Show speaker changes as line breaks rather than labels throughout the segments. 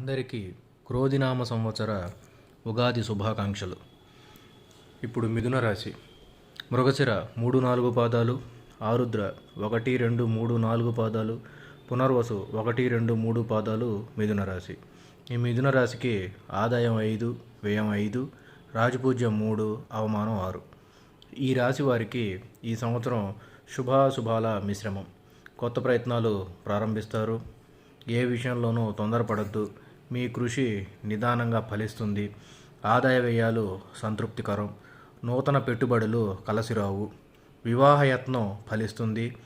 అందరికీ క్రోధినామ సంవత్సర ఉగాది శుభాకాంక్షలు. ఇప్పుడు మిథున రాశి. మృగశిర మూడు నాలుగు పాదాలు ఆరుద్ర ఒకటి రెండు మూడు నాలుగు పాదాలు పునర్వసు ఒకటి రెండు మూడు పాదాలు మిథున రాశి. ఈ మిథున రాశికి ఆదాయం ఐదు వ్యయం ఐదు రాజపూజ్యం మూడు అవమానం ఆరు. ఈ రాశి వారికి ఈ సంవత్సరం శుభాశుభాల మిశ్రమం. కొత్త ప్రయత్నాలు ప్రారంభిస్తారు. ఏ విషయంలోనూ తొందరపడద్దు. మీ కృషి నిదానంగా ఫలిస్తుంది. ఆదాయ వ్యయాలు సంతృప్తికరం. నూతన పెట్టుబడులు కలసిరావు. వివాహయత్నం ఫలిస్తుంది.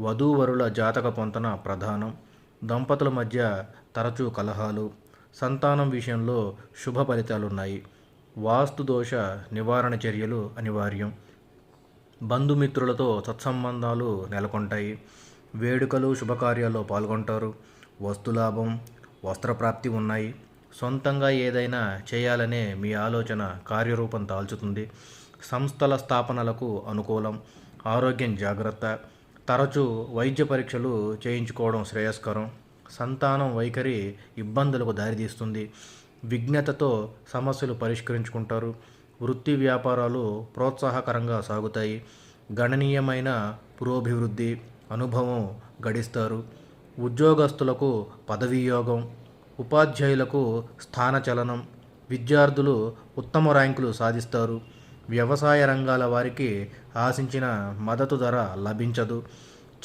వధూవరుల జాతక పొంతన ప్రధానం. దంపతుల మధ్య తరచూ కలహాలు. సంతానం విషయంలో శుభ ఫలితాలున్నాయి. వాస్తు దోష నివారణ చర్యలు అనివార్యం. బంధుమిత్రులతో సత్సంబంధాలు నెలకొంటాయి. వేడుకలు శుభకార్యాల్లో పాల్గొంటారు. వస్తులాభం వస్త్రప్రాప్తి ఉన్నాయి. సొంతంగా ఏదైనా చేయాలనే మీ ఆలోచన కార్యరూపం దాల్చుతుంది. సంస్థల స్థాపనలకు అనుకూలం ఆరోగ్యం జాగ్రత్త తరచూ వైద్య పరీక్షలు చేయించుకోవడం శ్రేయస్కరం. సంతానం వైఖరి ఇబ్బందులకు దారితీస్తుంది. విజ్ఞతతో సమస్యలు పరిష్కరించుకుంటారు. వృత్తి వ్యాపారాలు ప్రోత్సాహకరంగా సాగుతాయి. గణనీయమైన పురోభివృద్ధి అనుభవం గడిస్తారు. ఉద్యోగస్తులకు పదవీయోగం ఉపాధ్యాయులకు స్థానచలనం విద్యార్థులు ఉత్తమ ర్యాంకులు సాధిస్తారు. వ్యవసాయ రంగాల వారికి ఆశించిన మద్దతు ధర లభించదు.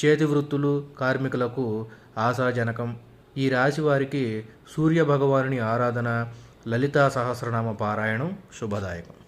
చేతి వృత్తులు కార్మికులకు ఆశాజనకం. ఈ రాశి వారికి సూర్య భగవానుని ఆరాధన లలితా సహస్రనామ పారాయణం శుభదాయకం.